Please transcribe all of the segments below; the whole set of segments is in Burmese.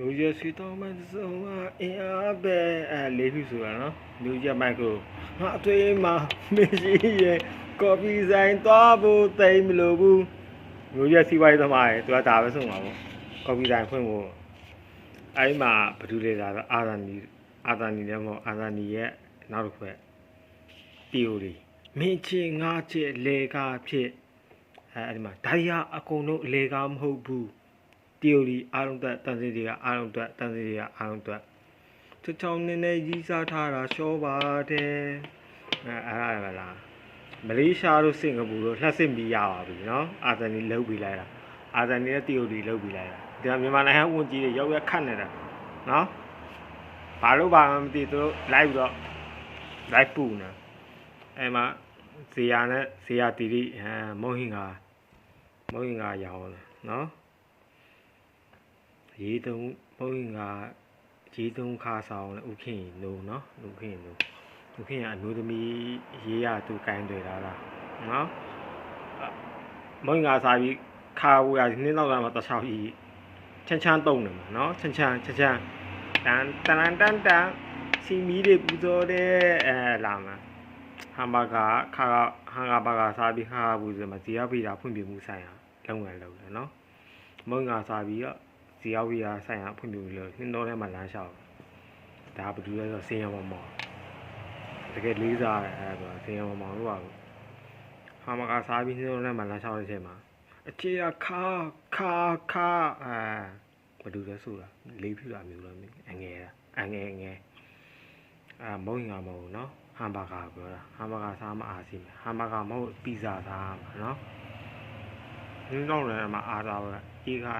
လူရစီတော်မစုံအင်းအားပဲအဲလေးခုဆိုတာနော်လူရမိုက်ကိုငါအသွေးမှာမရှိရင်ကော်ဖီဆိုင်သွားဖို့တိမ်မလို့ဘူးလူရစီဝိုင်းသမားရဲ့သူကဒါပဲဆုံးပါဘူးကော်ဖီဆိုင်ဖွင့်ဖို့အဲ့ဒီမှာဘယ်သူလဲလာတော့အာဇာနီအာဇာနီလည်းမဟုတ်အာဇာနီရဲ့နောက်တစ်ခွက်တီယိုရီမင်းချင်းငါချစ်လေကားဖြစ်အဲအဲ့ဒီမှာဒါရီယာအကုန်လုံးလေကားမဟုတ်ဘူး တီယိုရီအားလုံးသက်တန်စီတွေကအားလုံးသက်တန်စီတွေကအားလုံးသက်သူချောင်းနေနေရီးစားထားတာရှောပါတယ်အဲအဲ့ဒါပဲလားမလေးရှားတို့စင်ကာပူတို့လှက်စစ်ပြီးရပါပြီနော်အာဇန်နီလှုပ်ပြီးလိုက်တာအာဇန်နီနဲ့တီယိုရီလှုပ်ပြီးလိုက်တာဒီကမြန်မာနိုင်ငံဝန်ကြီးတွေရောက်ရခတ်နေတာနော်ဘာလို့ဘာမှမသိသူတို့ live တော့ live ပူနေအဲ့မှာဇေယျနဲ့ဇေယျတီတီအဲမုံဟင်္ဂါမုံဟင်္ဂါရောင်းတယ်နော် ရေးသုံးဘုန်းကြီးကရေးသုံးခါဆောင်လဲဥခင်လို့နော်ဥခင်လို့ဥခင်ကအမျိုးသမီးရေးရသူကင်တွေ့တာလားနော်ဘုန်းကြီးကစားပြီးခါဝူရနင်းတော့လာမှတခြားကြီးချမ်းချမ်းတုံးတယ်မှာနော်ချမ်းချမ်းချမ်းချမ်းတန်တန်တန်တန်စီမီတွေပူဇော်တဲ့အဲလာမှာဟမ်ဘာဂါခါဟန်ဂါဘာဂါစားပြီးခါပူဇော်မှာဇီယာပီတာဖွင့်ပြမှုဆိုင်ရာလုပ်ငန်းလုပ်တယ်နော်မုံကစားပြီးတော့ ဇီယောဝီယာဆိုင်ရာဖွင့်ပြလို့နှင်းတော်ထဲမှာလမ်းလျှောက်ဒါဘာလို့လဲဆိုတော့စင်ရမမောင်တကယ်လေးစားတယ်အဲ့ဒါစင်ရမမောင်တို့ကဟာမကစားပြီးနှင်းတော်ထဲမှာလမ်းလျှောက်တဲ့အချိန်မှာအခြေရခါခါခါအာဘာလို့လဲဆိုတာလေးဖြူတာမျိုးလားအငယ်အငယ်ငယ်အာမုံငါမဟုတ်နော်ဟမ်ဘာဂါပြောတာဟမ်ဘာဂါစားမအားစီမယ်ဟမ်ဘာဂါမဟုတ်ပီဇာစားမှာနော်နှင်းတော်ထဲမှာအားသားပဲအေးခါ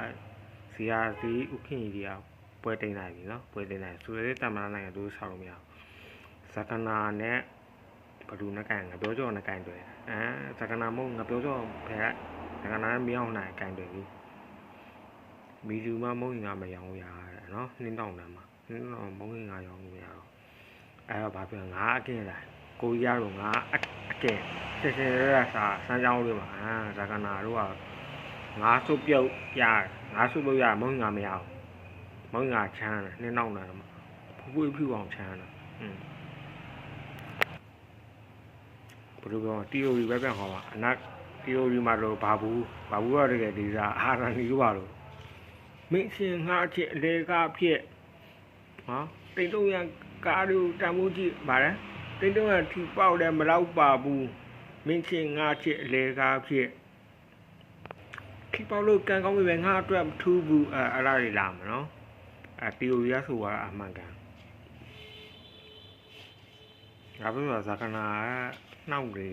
ဇီယာဇီဥခင်ကြီးကပွဲတိန်လိုက်ပြီနော်ပွဲတိန်လိုက်ဆိုရဲတမန်နိုင်ငံတို့ဆောက်လို့မရဘူးဇကနာနဲ့ဘလူနဲ့ကန်ငါပြောကြောနဲ့ကန်တွေ့အဲဇကနာမဟုတ်ငါပြောကြောဘယ်ကဇကနာနဲ့မရောက်နိုင်ကန်တွေ့ပြီမီလူမမုံငါမရောင်းရတဲ့နော်နှင်းတောင်တန်းမှာနှင်းတောင်မုံငါရောင်းလို့မရတော့အဲတော့ဘာပြောငါအကင်းလာကိုကြီးရတော့ငါအကင်းဆက်ဆက်ရရစာစမ်းကြောင်းလေးမှာအာဇကနာတို့က ငါစုပ်ပြုတ်ရငါစုပ်ပြုတ်ရမုံငါမရအောင်မုံငါချမ်းတယ်နှင်းနောက်တယ်မှာဖူးဖူးဖြူအောင်ချမ်းတယ်อืมဘယ်လိုပြောတီယိုရီပဲပြန်ခေါ်ပါအနက်တီယိုရီမှာတော့ဘာဘူးဘာဘူးရတကယ်ဒီစားအာရန်ဒီပါလို့မင်းရှင်ငါအဖြစ်အလေကားဖြစ်ဟောတိတ်တော့ရကားတို့တမှုကြည့်ဗါလဲတိတ်တော့ရထီပေါက်တယ်မလောက်ပါဘူးမင်းရှင်ငါအဖြစ်အလေကားဖြစ် ခိပေါလို့ကန်ကောင်းပြီပဲငါအတွက်မထူးဘူးအဲအဲ့ဒါတွေလာမှာနော်အဲတီယိုရီယာဆိုတော့အမှန်ကန်ငါပြောတာဇာကနာကနှောက်လေ